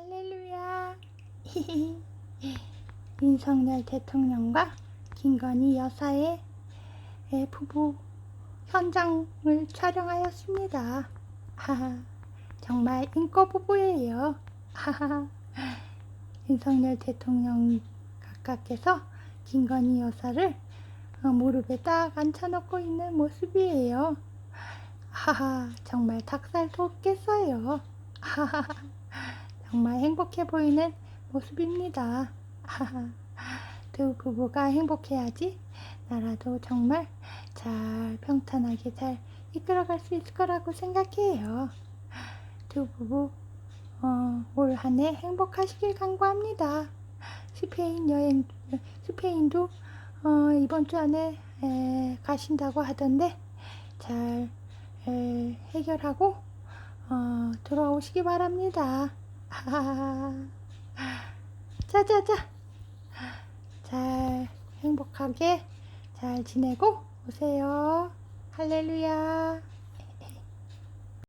할렐루야. 윤석열 대통령과 김건희 여사의 예, 부부 현장을 촬영하였습니다. 정말 인고 부부예요. 하하, 윤석열 대통령 각각께서 김건희 여사를 어, 무릎에 딱 앉혀놓고 있는 모습이에요. 하하, 정말 닭살 돋겠어요. 하하, 정말 행복해 보이는 모습입니다. 두 부부가 행복해야지 나라도 정말 잘 평탄하게 잘 이끌어갈 수 있을 거라고 생각해요. 두 부부 어, 올 한 해 행복하시길 간구합니다. 스페인 여행 스페인도 어, 이번 주 안에 에, 가신다고 하던데 잘 에, 해결하고 어, 돌아오시기 바랍니다. 자자자 잘 행복하게 잘 지내고 오세요. 할렐루야.